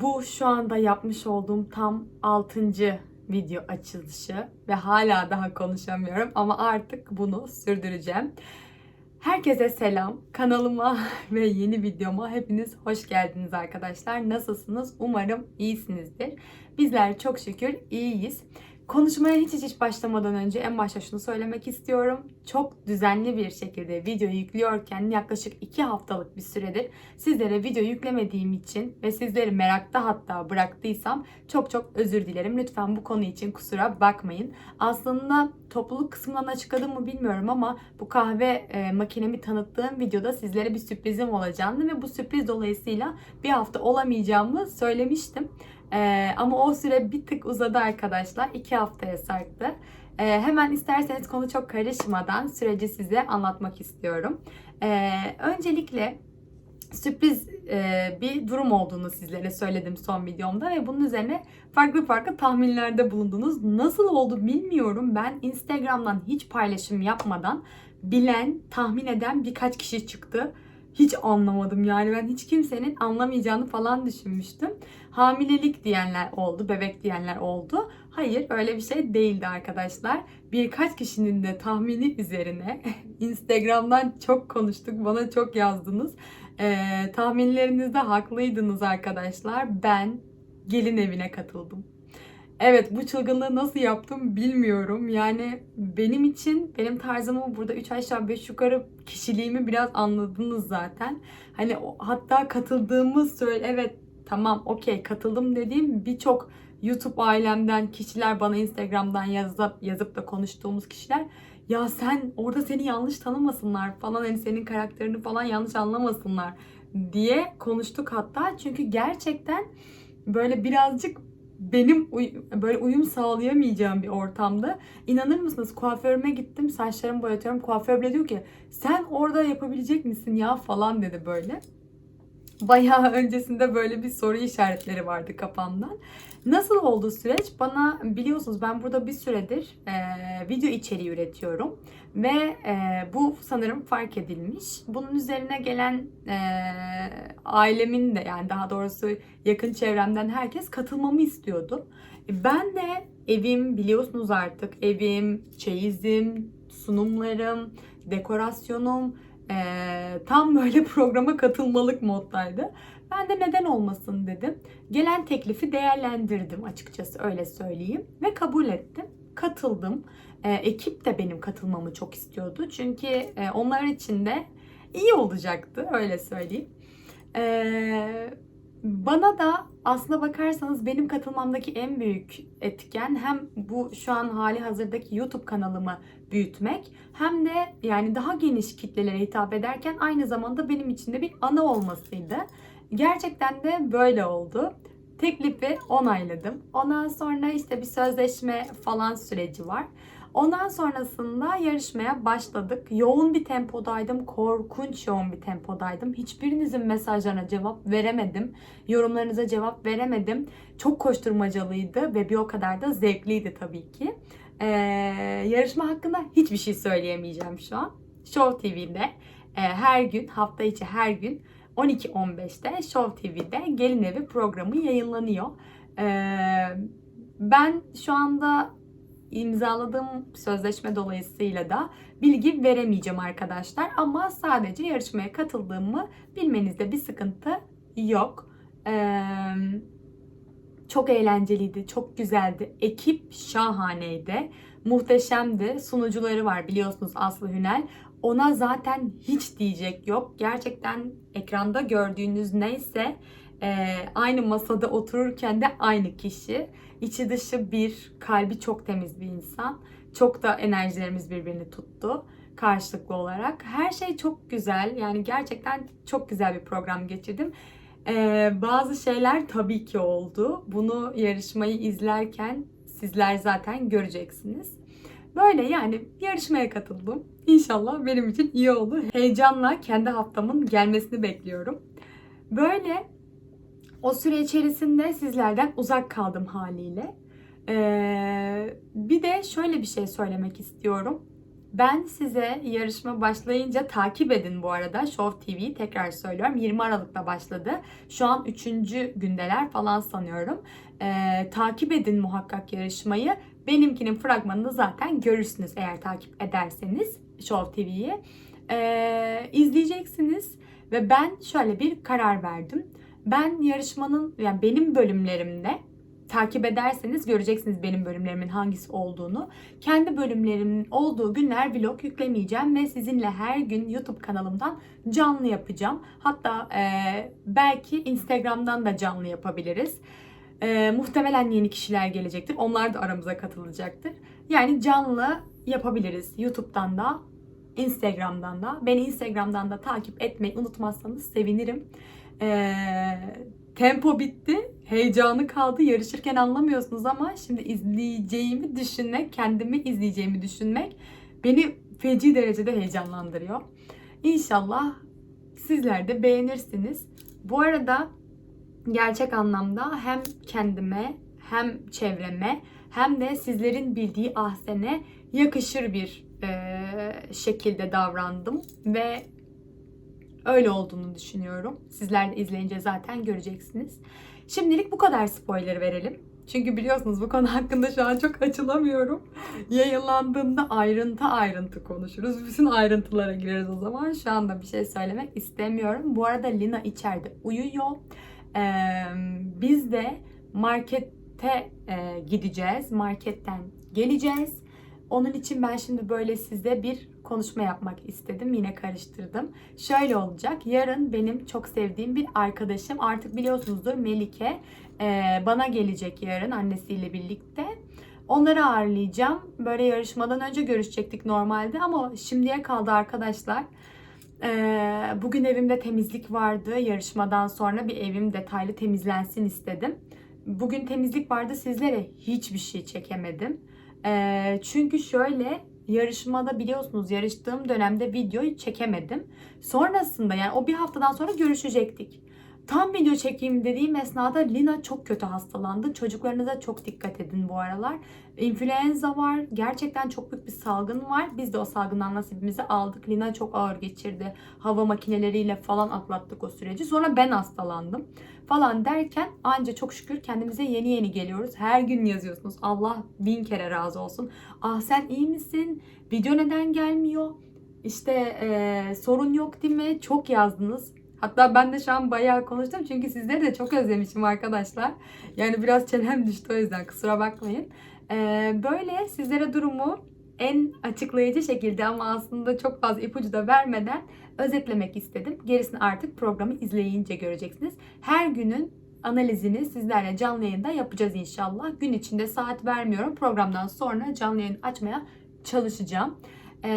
Bu şu anda yapmış olduğum tam 6. video açılışı ve hala daha konuşamıyorum ama artık bunu sürdüreceğim. Herkese selam. Kanalıma ve yeni videoma hepiniz hoş geldiniz arkadaşlar. Nasılsınız? Umarım iyisinizdir. Bizler çok şükür iyiyiz. Konuşmaya hiç hiç hiç başlamadan önce en başta şunu söylemek istiyorum. Çok düzenli bir şekilde video yüklüyorken yaklaşık 2 haftalık bir süredir sizlere video yüklemediğim için ve sizleri merakta hatta bıraktıysam çok çok özür dilerim. Lütfen bu konu için kusura bakmayın. Aslında topluluk kısmından açıkladım mı bilmiyorum ama bu kahve e, makinemi tanıttığım videoda sizlere bir sürprizim olacağını ve bu sürpriz dolayısıyla bir hafta olamayacağımı söylemiştim. Ee, ama o süre bir tık uzadı arkadaşlar. iki haftaya sarktı. Ee, hemen isterseniz konu çok karışmadan süreci size anlatmak istiyorum. Ee, öncelikle sürpriz e, bir durum olduğunu sizlere söyledim son videomda ve bunun üzerine farklı farklı tahminlerde bulundunuz. Nasıl oldu bilmiyorum. Ben Instagram'dan hiç paylaşım yapmadan bilen, tahmin eden birkaç kişi çıktı hiç anlamadım yani ben hiç kimsenin anlamayacağını falan düşünmüştüm. Hamilelik diyenler oldu, bebek diyenler oldu. Hayır öyle bir şey değildi arkadaşlar. Birkaç kişinin de tahmini üzerine Instagram'dan çok konuştuk, bana çok yazdınız. Ee, tahminlerinizde haklıydınız arkadaşlar. Ben gelin evine katıldım. Evet bu çılgınlığı nasıl yaptım bilmiyorum. Yani benim için benim tarzımı burada 3 aşağı 5 yukarı kişiliğimi biraz anladınız zaten. Hani hatta katıldığımı söyle evet tamam okey katıldım dediğim birçok YouTube ailemden kişiler bana Instagram'dan yazıp yazıp da konuştuğumuz kişiler ya sen orada seni yanlış tanımasınlar falan hani senin karakterini falan yanlış anlamasınlar diye konuştuk hatta. Çünkü gerçekten böyle birazcık benim uy- böyle uyum sağlayamayacağım bir ortamda. İnanır mısınız kuaförüme gittim saçlarımı boyatıyorum. Kuaför bile diyor ki sen orada yapabilecek misin ya falan dedi böyle. Bayağı öncesinde böyle bir soru işaretleri vardı kafamdan. Nasıl oldu süreç? Bana biliyorsunuz ben burada bir süredir e, video içeriği üretiyorum ve e, bu sanırım fark edilmiş. Bunun üzerine gelen e, ailemin de yani daha doğrusu yakın çevremden herkes katılmamı istiyordu. E, ben de evim biliyorsunuz artık evim, çeyizim, sunumlarım, dekorasyonum e, tam böyle programa katılmalık moddaydı. Ben de neden olmasın dedim. Gelen teklifi değerlendirdim açıkçası öyle söyleyeyim ve kabul ettim. Katıldım. E, ekip de benim katılmamı çok istiyordu. Çünkü e, onlar için de iyi olacaktı öyle söyleyeyim. E, bana da aslına bakarsanız benim katılmamdaki en büyük etken hem bu şu an hali hazırdaki YouTube kanalımı büyütmek hem de yani daha geniş kitlelere hitap ederken aynı zamanda benim için de bir ana olmasıydı. Gerçekten de böyle oldu. Teklifi onayladım. Ondan sonra işte bir sözleşme falan süreci var. Ondan sonrasında yarışmaya başladık. Yoğun bir tempodaydım. Korkunç yoğun bir tempodaydım. Hiçbirinizin mesajlarına cevap veremedim. Yorumlarınıza cevap veremedim. Çok koşturmacalıydı ve bir o kadar da zevkliydi tabii ki. Ee, yarışma hakkında hiçbir şey söyleyemeyeceğim şu an. Show TV'de e, her gün, hafta içi her gün 12.15'te Show TV'de Gelin Evi programı yayınlanıyor. Ee, ben şu anda imzaladığım sözleşme dolayısıyla da bilgi veremeyeceğim arkadaşlar. Ama sadece yarışmaya katıldığımı bilmenizde bir sıkıntı yok. Ee, çok eğlenceliydi, çok güzeldi. Ekip şahaneydi, muhteşemdi. Sunucuları var biliyorsunuz Aslı Hünel. Ona zaten hiç diyecek yok. Gerçekten ekranda gördüğünüz neyse e, aynı masada otururken de aynı kişi. İçi dışı bir, kalbi çok temiz bir insan. Çok da enerjilerimiz birbirini tuttu karşılıklı olarak. Her şey çok güzel. Yani gerçekten çok güzel bir program geçirdim. Ee, bazı şeyler tabii ki oldu. Bunu yarışmayı izlerken sizler zaten göreceksiniz. Böyle yani yarışmaya katıldım. İnşallah benim için iyi olur. Heyecanla kendi haftamın gelmesini bekliyorum. Böyle o süre içerisinde sizlerden uzak kaldım haliyle. Ee, bir de şöyle bir şey söylemek istiyorum. Ben size yarışma başlayınca takip edin bu arada. Show TV tekrar söylüyorum. 20 Aralık'ta başladı. Şu an 3. gündeler falan sanıyorum. Ee, takip edin muhakkak yarışmayı. Benimkinin fragmanını zaten görürsünüz eğer takip ederseniz Show TV'yi. Ee, izleyeceksiniz ve ben şöyle bir karar verdim. Ben yarışmanın yani benim bölümlerimde takip ederseniz göreceksiniz benim bölümlerimin hangisi olduğunu. Kendi bölümlerimin olduğu günler vlog yüklemeyeceğim ve sizinle her gün YouTube kanalımdan canlı yapacağım. Hatta e, belki Instagram'dan da canlı yapabiliriz. E, muhtemelen yeni kişiler gelecektir. Onlar da aramıza katılacaktır. Yani canlı yapabiliriz. YouTube'dan da Instagram'dan da. Beni Instagram'dan da takip etmeyi unutmazsanız sevinirim. Ee, tempo bitti. Heyecanı kaldı. Yarışırken anlamıyorsunuz ama şimdi izleyeceğimi düşünmek, kendimi izleyeceğimi düşünmek beni feci derecede heyecanlandırıyor. İnşallah sizler de beğenirsiniz. Bu arada gerçek anlamda hem kendime hem çevreme hem de sizlerin bildiği ahsene yakışır bir e, şekilde davrandım ve öyle olduğunu düşünüyorum. Sizler de izleyince zaten göreceksiniz. Şimdilik bu kadar spoiler verelim. Çünkü biliyorsunuz bu konu hakkında şu an çok açılamıyorum. Yayınlandığında ayrıntı ayrıntı konuşuruz. Bütün ayrıntılara gireriz o zaman. Şu anda bir şey söylemek istemiyorum. Bu arada Lina içeride uyuyor. Ee, biz de markete e, gideceğiz. Marketten geleceğiz. Onun için ben şimdi böyle size bir konuşma yapmak istedim. Yine karıştırdım. Şöyle olacak. Yarın benim çok sevdiğim bir arkadaşım artık biliyorsunuzdur Melike e, bana gelecek yarın annesiyle birlikte. Onları ağırlayacağım. Böyle yarışmadan önce görüşecektik normalde ama şimdiye kaldı arkadaşlar. Ee, bugün evimde temizlik vardı. Yarışmadan sonra bir evim detaylı temizlensin istedim. Bugün temizlik vardı. Sizlere hiçbir şey çekemedim. Ee, çünkü şöyle yarışmada biliyorsunuz yarıştığım dönemde videoyu çekemedim. Sonrasında yani o bir haftadan sonra görüşecektik. Tam video çekeyim dediğim esnada Lina çok kötü hastalandı. Çocuklarınıza çok dikkat edin bu aralar. İnfluenza var. Gerçekten çok büyük bir salgın var. Biz de o salgından nasibimizi aldık. Lina çok ağır geçirdi. Hava makineleriyle falan atlattık o süreci. Sonra ben hastalandım falan derken anca çok şükür kendimize yeni yeni geliyoruz. Her gün yazıyorsunuz. Allah bin kere razı olsun. Ah sen iyi misin? Video neden gelmiyor? İşte e, sorun yok değil mi? Çok yazdınız. Hatta ben de şu an bayağı konuştum çünkü sizleri de çok özlemişim arkadaşlar. Yani biraz çenem düştü o yüzden kusura bakmayın. Ee, böyle sizlere durumu en açıklayıcı şekilde ama aslında çok fazla ipucu da vermeden özetlemek istedim. Gerisini artık programı izleyince göreceksiniz. Her günün analizini sizlerle canlı yayında yapacağız inşallah. Gün içinde saat vermiyorum. Programdan sonra canlı yayın açmaya çalışacağım. Ee,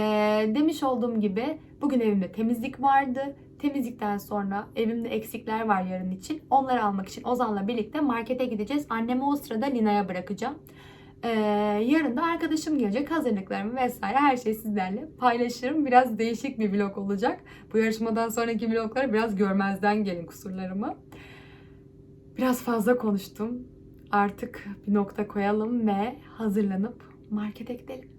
demiş olduğum gibi bugün evimde temizlik vardı. Temizlikten sonra evimde eksikler var yarın için. Onları almak için Ozan'la birlikte markete gideceğiz. Annemi o sırada Lina'ya bırakacağım. Ee, yarın da arkadaşım gelecek. Hazırlıklarımı vesaire her şeyi sizlerle paylaşırım. Biraz değişik bir vlog olacak. Bu yarışmadan sonraki vlogları biraz görmezden gelin kusurlarımı. Biraz fazla konuştum. Artık bir nokta koyalım ve hazırlanıp markete gidelim.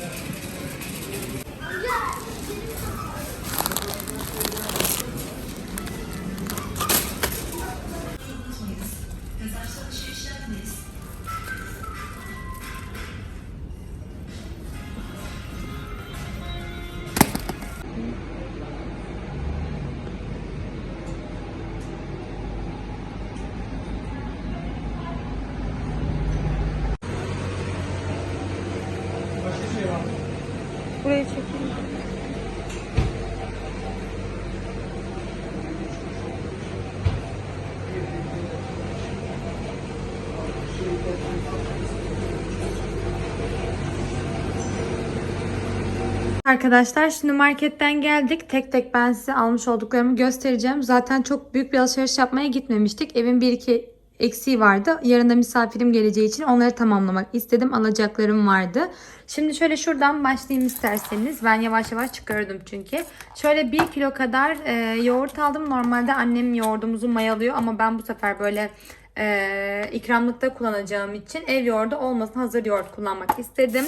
Yeah. Arkadaşlar şimdi marketten geldik. Tek tek ben size almış olduklarımı göstereceğim. Zaten çok büyük bir alışveriş yapmaya gitmemiştik. Evin bir iki eksiği vardı. Yarın da misafirim geleceği için onları tamamlamak istedim. Alacaklarım vardı. Şimdi şöyle şuradan başlayayım isterseniz. Ben yavaş yavaş çıkardım çünkü. Şöyle 1 kilo kadar e, yoğurt aldım. Normalde annem yoğurdumuzu mayalıyor ama ben bu sefer böyle Ee, ikramlıkta kullanacağım için ev yoğurdu olmasın hazır yoğurt kullanmak istedim.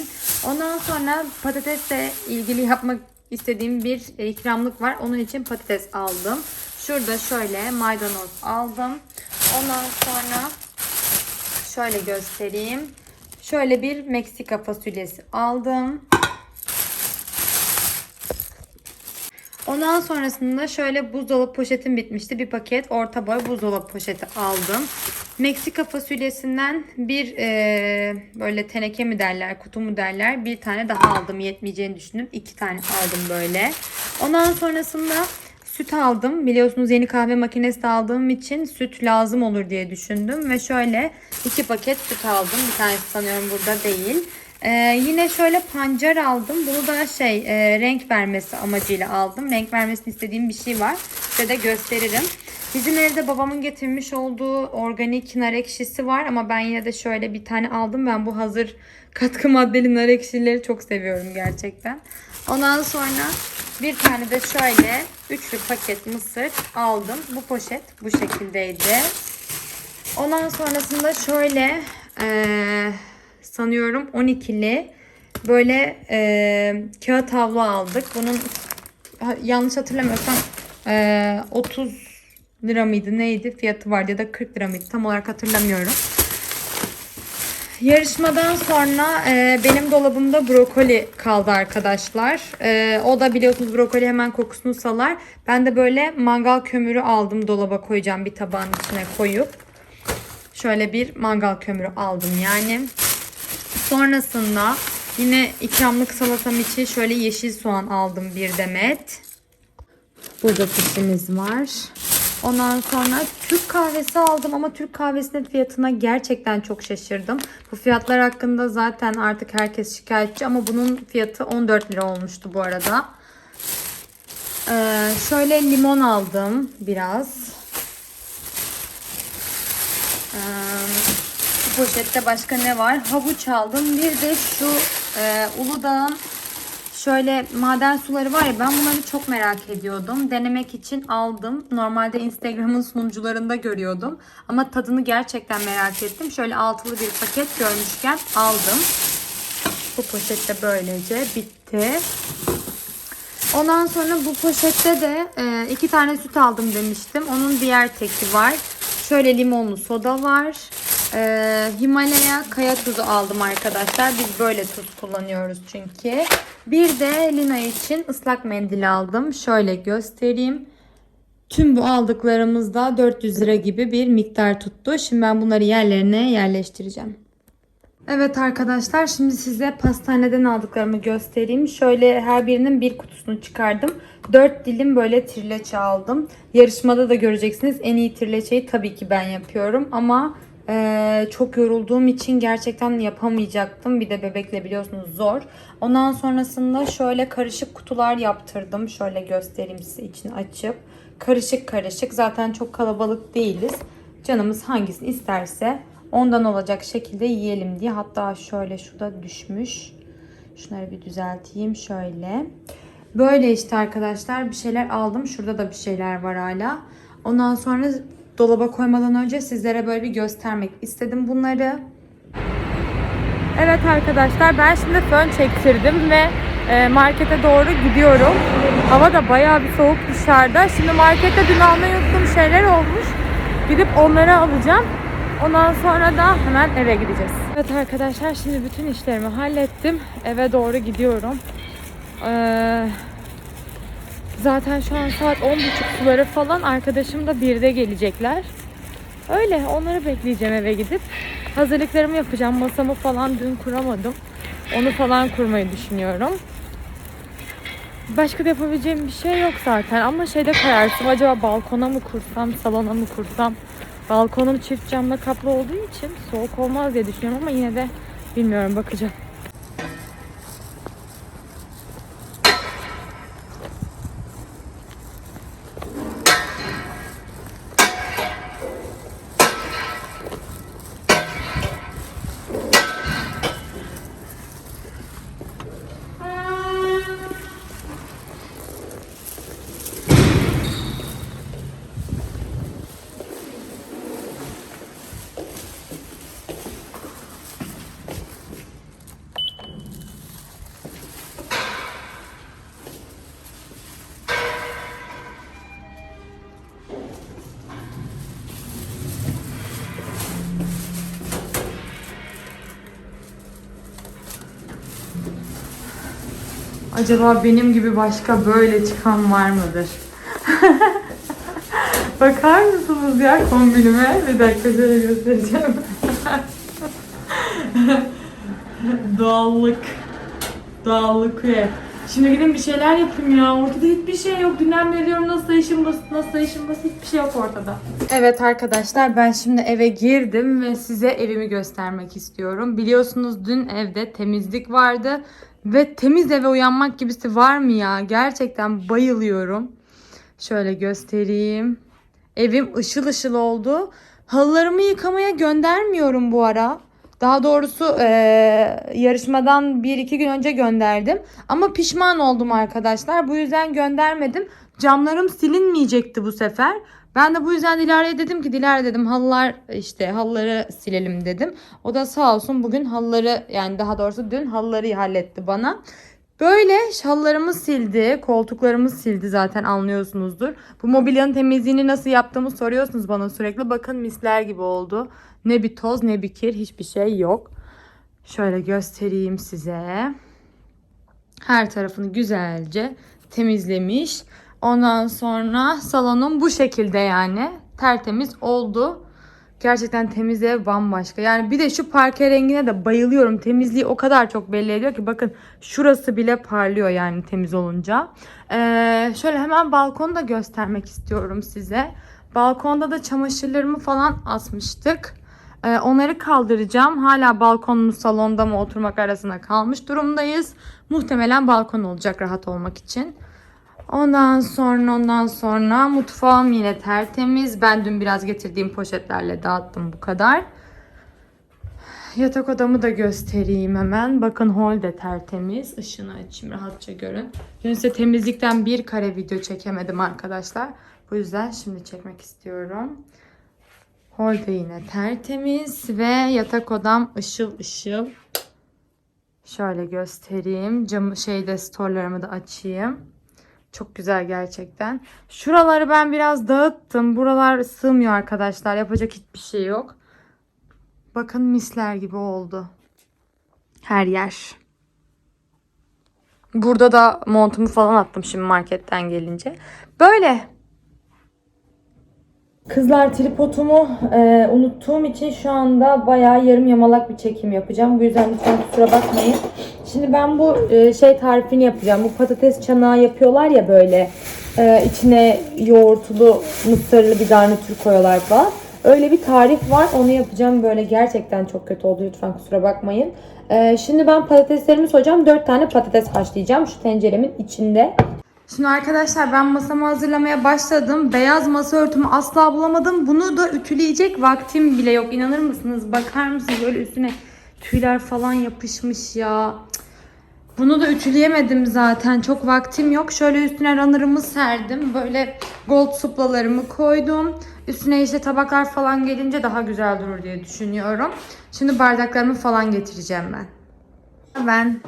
Ondan sonra patatesle ilgili yapmak istediğim bir e, ikramlık var. Onun için patates aldım. Şurada şöyle maydanoz aldım. Ondan sonra şöyle göstereyim. Şöyle bir Meksika fasulyesi aldım. Ondan sonrasında şöyle buzdolabı poşetim bitmişti. Bir paket orta boy buzdolabı poşeti aldım. Meksika fasulyesinden bir e, böyle teneke mi derler, kutu mu derler bir tane daha aldım. Yetmeyeceğini düşündüm. iki tane aldım böyle. Ondan sonrasında süt aldım. Biliyorsunuz yeni kahve makinesi de aldığım için süt lazım olur diye düşündüm. Ve şöyle iki paket süt aldım. Bir tanesi sanıyorum burada değil. Ee, yine şöyle pancar aldım. Bunu da şey e, renk vermesi amacıyla aldım. Renk vermesini istediğim bir şey var. Size de gösteririm. Bizim evde babamın getirmiş olduğu organik nar ekşisi var ama ben yine de şöyle bir tane aldım. Ben bu hazır katkı maddeli nar ekşileri çok seviyorum gerçekten. Ondan sonra bir tane de şöyle üçlü paket mısır aldım. Bu poşet bu şekildeydi. Ondan sonrasında şöyle eee sanıyorum 12'li böyle e, kağıt havlu aldık. Bunun yanlış hatırlamıyorsam e, 30 lira mıydı neydi fiyatı vardı ya da 40 lira mıydı tam olarak hatırlamıyorum. Yarışmadan sonra e, benim dolabımda brokoli kaldı arkadaşlar. E, o da biliyorsunuz brokoli hemen kokusunu salar. Ben de böyle mangal kömürü aldım dolaba koyacağım bir tabağın içine koyup. Şöyle bir mangal kömürü aldım yani. Sonrasında yine ikramlık salatam için şöyle yeşil soğan aldım bir demet. Burada pişimiz var. Ondan sonra Türk kahvesi aldım ama Türk kahvesinin fiyatına gerçekten çok şaşırdım. Bu fiyatlar hakkında zaten artık herkes şikayetçi ama bunun fiyatı 14 lira olmuştu bu arada. Ee, şöyle limon aldım biraz. Ee, poşette başka ne var? Havuç aldım. Bir de şu e, Uludağ'ın şöyle maden suları var ya ben bunları çok merak ediyordum. Denemek için aldım. Normalde Instagram'ın sunucularında görüyordum. Ama tadını gerçekten merak ettim. Şöyle altılı bir paket görmüşken aldım. Bu poşet de böylece bitti. Ondan sonra bu poşette de e, iki tane süt aldım demiştim. Onun diğer teki var. Şöyle limonlu soda var. Ee, Himalaya kaya tuzu aldım arkadaşlar. Biz böyle tuz kullanıyoruz çünkü. Bir de Lina için ıslak mendil aldım. Şöyle göstereyim. Tüm bu aldıklarımızda 400 lira gibi bir miktar tuttu. Şimdi ben bunları yerlerine yerleştireceğim. Evet arkadaşlar şimdi size pastaneden aldıklarımı göstereyim. Şöyle her birinin bir kutusunu çıkardım. 4 dilim böyle trileçe aldım. Yarışmada da göreceksiniz en iyi trileçeyi tabii ki ben yapıyorum. Ama ee, çok yorulduğum için gerçekten yapamayacaktım. Bir de bebekle biliyorsunuz zor. Ondan sonrasında şöyle karışık kutular yaptırdım. Şöyle göstereyim size içini açıp. Karışık karışık. Zaten çok kalabalık değiliz. Canımız hangisini isterse ondan olacak şekilde yiyelim diye. Hatta şöyle şurada düşmüş. Şunları bir düzelteyim şöyle. Böyle işte arkadaşlar bir şeyler aldım. Şurada da bir şeyler var hala. Ondan sonra dolaba koymadan önce sizlere böyle bir göstermek istedim bunları. Evet arkadaşlar ben şimdi fön çektirdim ve e, markete doğru gidiyorum. Hava da bayağı bir soğuk dışarıda. Şimdi markette dün almayı şeyler olmuş. Gidip onları alacağım. Ondan sonra da hemen eve gideceğiz. Evet arkadaşlar şimdi bütün işlerimi hallettim. Eve doğru gidiyorum. Ee, Zaten şu an saat 10.30 suları falan. Arkadaşım da 1'de gelecekler. Öyle onları bekleyeceğim eve gidip. Hazırlıklarımı yapacağım. Masamı falan dün kuramadım. Onu falan kurmayı düşünüyorum. Başka da yapabileceğim bir şey yok zaten. Ama şeyde kararsın. Acaba balkona mı kursam, salona mı kursam? Balkonum çift camla kaplı olduğu için soğuk olmaz diye düşünüyorum ama yine de bilmiyorum bakacağım. Acaba benim gibi başka böyle çıkan var mıdır? Bakar mısınız ya kombinime? Bir dakika şöyle göstereceğim. Doğallık. Doğallık ve Şimdi gidin bir şeyler yapayım ya. Ortada hiçbir şey yok. Dünden beri diyorum nasıl işim basit, nasıl işim basit. Hiçbir şey yok ortada. Evet arkadaşlar ben şimdi eve girdim ve size evimi göstermek istiyorum. Biliyorsunuz dün evde temizlik vardı. Ve temiz eve uyanmak gibisi var mı ya? Gerçekten bayılıyorum. Şöyle göstereyim. Evim ışıl ışıl oldu. Halılarımı yıkamaya göndermiyorum bu ara. Daha doğrusu eee, yarışmadan bir iki gün önce gönderdim. Ama pişman oldum arkadaşlar. Bu yüzden göndermedim. Camlarım silinmeyecekti bu sefer. Ben de bu yüzden Dilara'ya dedim ki Dilara dedim halılar işte halıları silelim dedim. O da sağ olsun bugün halıları yani daha doğrusu dün halıları halletti bana. Böyle halılarımı sildi, koltuklarımı sildi zaten anlıyorsunuzdur. Bu mobilyanın temizliğini nasıl yaptığımı soruyorsunuz bana sürekli. Bakın misler gibi oldu. Ne bir toz ne bir kir hiçbir şey yok. Şöyle göstereyim size. Her tarafını güzelce temizlemiş. Ondan sonra salonum bu şekilde yani tertemiz oldu. Gerçekten temiz ev bambaşka. Yani bir de şu parke rengine de bayılıyorum. Temizliği o kadar çok belli ediyor ki bakın şurası bile parlıyor yani temiz olunca. Ee, şöyle hemen balkonu da göstermek istiyorum size. Balkonda da çamaşırlarımı falan asmıştık. Ee, onları kaldıracağım. Hala balkonumuz salonda mı oturmak arasında kalmış durumdayız. Muhtemelen balkon olacak rahat olmak için. Ondan sonra ondan sonra mutfağım yine tertemiz. Ben dün biraz getirdiğim poşetlerle dağıttım bu kadar. Yatak odamı da göstereyim hemen. Bakın hol de tertemiz. Işığını açayım rahatça görün. Dün size temizlikten bir kare video çekemedim arkadaşlar. Bu yüzden şimdi çekmek istiyorum. Hol de yine tertemiz ve yatak odam ışıl ışıl. Şöyle göstereyim. Camı şeyde storlarımı da açayım. Çok güzel gerçekten. Şuraları ben biraz dağıttım. Buralar sığmıyor arkadaşlar. Yapacak hiçbir şey yok. Bakın misler gibi oldu. Her yer. Burada da montumu falan attım şimdi marketten gelince. Böyle. Kızlar tripodumu e, unuttuğum için şu anda bayağı yarım yamalak bir çekim yapacağım. Bu yüzden lütfen kusura bakmayın. Şimdi ben bu e, şey tarifini yapacağım. Bu patates çanağı yapıyorlar ya böyle. E, içine yoğurtlu, mısırlı bir garnitür koyuyorlar falan. Öyle bir tarif var. Onu yapacağım böyle. Gerçekten çok kötü oldu. Lütfen kusura bakmayın. E, şimdi ben patateslerimi soyacağım. 4 tane patates haşlayacağım. Şu tenceremin içinde. Şimdi arkadaşlar ben masamı hazırlamaya başladım. Beyaz masa örtümü asla bulamadım. Bunu da ütüleyecek vaktim bile yok. İnanır mısınız? Bakar mısınız? Böyle üstüne tüyler falan yapışmış ya. Bunu da ütüleyemedim zaten. Çok vaktim yok. Şöyle üstüne runner'ımı serdim. Böyle gold suplalarımı koydum. Üstüne işte tabaklar falan gelince daha güzel durur diye düşünüyorum. Şimdi bardaklarımı falan getireceğim ben. Ben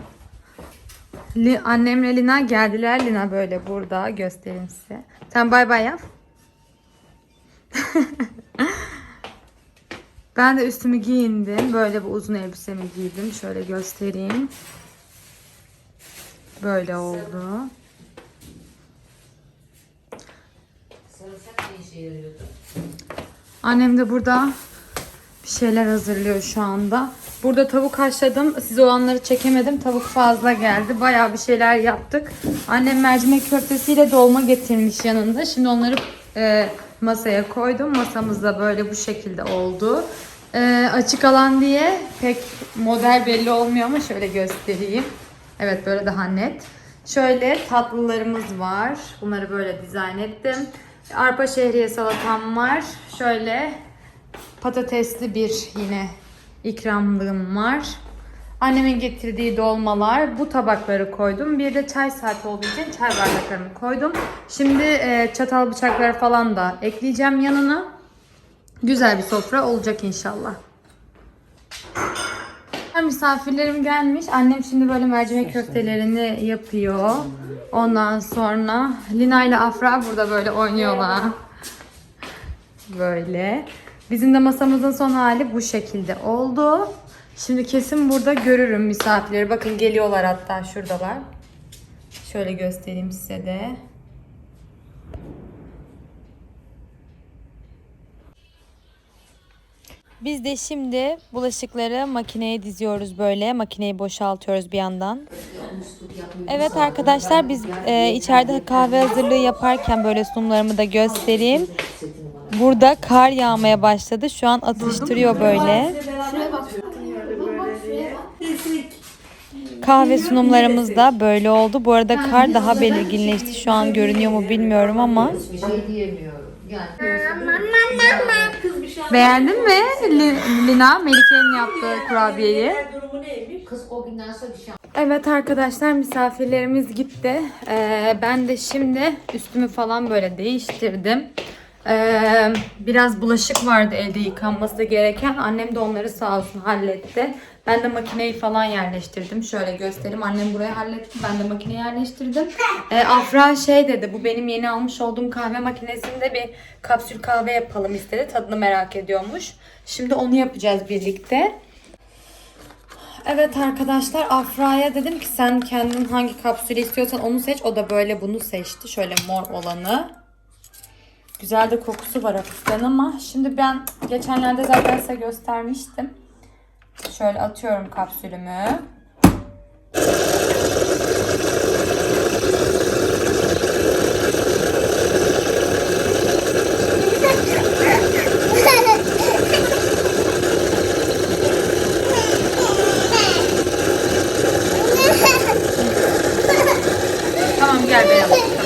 Li- Annemle Lina geldiler. Lina böyle burada. Göstereyim size. Sen bay bay yap. ben de üstümü giyindim. Böyle bir uzun elbisemi giydim. Şöyle göstereyim. Böyle oldu. Annem de burada bir şeyler hazırlıyor şu anda. Burada tavuk haşladım. Size o anları çekemedim. Tavuk fazla geldi. Bayağı bir şeyler yaptık. Annem mercimek köftesiyle dolma getirmiş yanında. Şimdi onları e, masaya koydum. Masamız da böyle bu şekilde oldu. E, açık alan diye pek model belli olmuyor ama şöyle göstereyim. Evet böyle daha net. Şöyle tatlılarımız var. Bunları böyle dizayn ettim. Arpa şehriye salatam var. Şöyle patatesli bir yine ikramlığım var. Annemin getirdiği dolmalar. Bu tabakları koydum. Bir de çay saati olduğu için çay bardaklarını koydum. Şimdi e, çatal bıçakları falan da ekleyeceğim yanına. Güzel bir sofra olacak inşallah. Misafirlerim gelmiş. Annem şimdi böyle mercimek köftelerini yapıyor. Ondan sonra Lina ile Afra burada böyle oynuyorlar. Böyle. Bizim de masamızın son hali bu şekilde oldu. Şimdi kesin burada görürüm misafirleri. Bakın geliyorlar hatta şuradalar. Şöyle göstereyim size de. Biz de şimdi bulaşıkları makineye diziyoruz böyle. Makineyi boşaltıyoruz bir yandan. Evet arkadaşlar biz e, içeride kahve hazırlığı yaparken böyle sunumlarımı da göstereyim. Burada kar yağmaya başladı. Şu an atıştırıyor böyle. Kahve sunumlarımız da böyle oldu. Bu arada kar daha belirginleşti. Şu an görünüyor mu bilmiyorum ama. Bir şey diyemiyorum. Yani Beğendin mi Lina? Melike'nin yaptığı kurabiyeyi. Evet arkadaşlar misafirlerimiz gitti. Ee, ben de şimdi üstümü falan böyle değiştirdim. Ee, biraz bulaşık vardı elde yıkanması gereken. Annem de onları sağ olsun halletti. Ben de makineyi falan yerleştirdim. Şöyle göstereyim. Annem burayı halletti. Ben de makineyi yerleştirdim. Ee, Afra şey dedi. Bu benim yeni almış olduğum kahve makinesinde bir kapsül kahve yapalım istedi. Tadını merak ediyormuş. Şimdi onu yapacağız birlikte. Evet arkadaşlar Afra'ya dedim ki sen kendin hangi kapsülü istiyorsan onu seç. O da böyle bunu seçti. Şöyle mor olanı. Güzel de kokusu var hafiften ama şimdi ben geçenlerde zaten size göstermiştim. Şöyle atıyorum kapsülümü. Tamam gel ben alayım.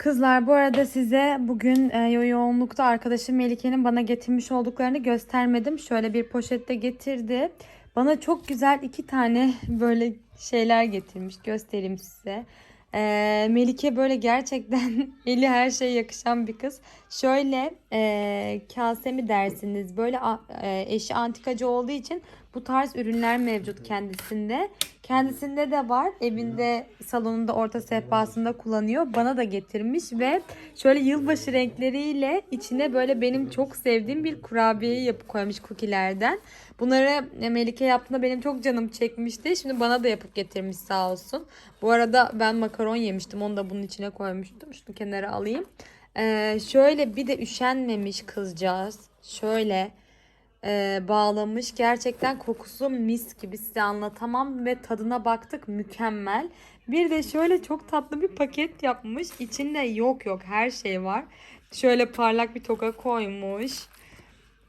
Kızlar bu arada size bugün e, yo- yoğunlukta arkadaşım Melike'nin bana getirmiş olduklarını göstermedim. Şöyle bir poşette getirdi. Bana çok güzel iki tane böyle şeyler getirmiş. Göstereyim size. E, Melike böyle gerçekten eli her şeye yakışan bir kız. Şöyle e, kase mi dersiniz? Böyle a- e, eşi antikacı olduğu için bu tarz ürünler mevcut kendisinde. Kendisinde de var. Evinde salonunda orta sehpasında kullanıyor. Bana da getirmiş ve şöyle yılbaşı renkleriyle içine böyle benim çok sevdiğim bir kurabiye yapıp koymuş cookie'lerden. Bunları Melike yaptığında benim çok canım çekmişti. Şimdi bana da yapıp getirmiş sağ olsun. Bu arada ben makaron yemiştim. Onu da bunun içine koymuştum. Şunu kenara alayım. Ee, şöyle bir de üşenmemiş kızcağız. Şöyle e, bağlamış. Gerçekten kokusu mis gibi size anlatamam ve tadına baktık mükemmel. Bir de şöyle çok tatlı bir paket yapmış. İçinde yok yok her şey var. Şöyle parlak bir toka koymuş.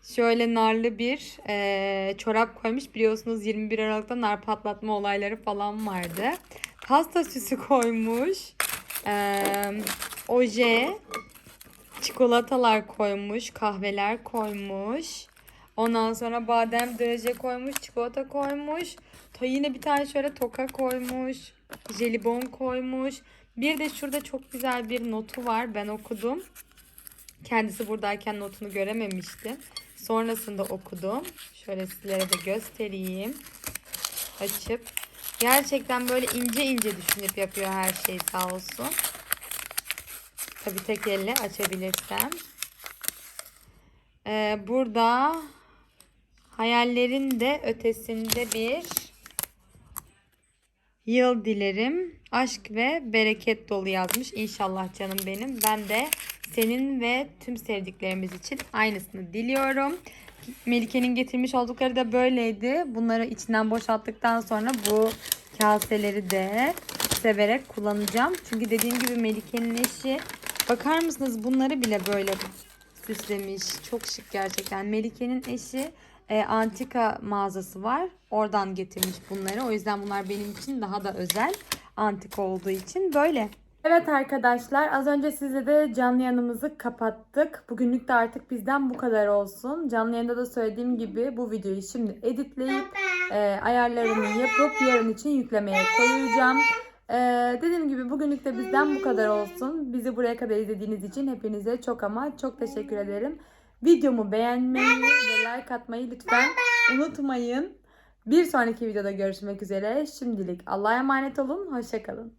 Şöyle narlı bir e, çorap koymuş. Biliyorsunuz 21 Aralık'ta nar patlatma olayları falan vardı. Pasta süsü koymuş. E, oje, çikolatalar koymuş, kahveler koymuş. Ondan sonra badem draje koymuş, çikolata koymuş. Ta yine bir tane şöyle toka koymuş. Jelibon koymuş. Bir de şurada çok güzel bir notu var. Ben okudum. Kendisi buradayken notunu görememiştim. Sonrasında okudum. Şöyle sizlere de göstereyim. Açıp. Gerçekten böyle ince ince düşünüp yapıyor her şeyi sağ olsun. Tabii tek elle açabilirsem. Ee, burada hayallerin de ötesinde bir yıl dilerim. Aşk ve bereket dolu yazmış. İnşallah canım benim. Ben de senin ve tüm sevdiklerimiz için aynısını diliyorum. Melike'nin getirmiş oldukları da böyleydi. Bunları içinden boşalttıktan sonra bu kaseleri de severek kullanacağım. Çünkü dediğim gibi Melike'nin eşi bakar mısınız bunları bile böyle süslemiş. Çok şık gerçekten. Melike'nin eşi e, antika mağazası var. Oradan getirmiş bunları. O yüzden bunlar benim için daha da özel. Antika olduğu için böyle. Evet arkadaşlar az önce size de canlı yanımızı kapattık. Bugünlük de artık bizden bu kadar olsun. Canlı yayında da söylediğim gibi bu videoyu şimdi editleyip e, ayarlarını yapıp yarın için yüklemeye koyacağım. E, dediğim gibi bugünlük de bizden bu kadar olsun. Bizi buraya kadar izlediğiniz için hepinize çok ama çok teşekkür ederim. Videomu beğenmeyi ve like atmayı lütfen unutmayın. Bir sonraki videoda görüşmek üzere. Şimdilik Allah'a emanet olun. Hoşçakalın.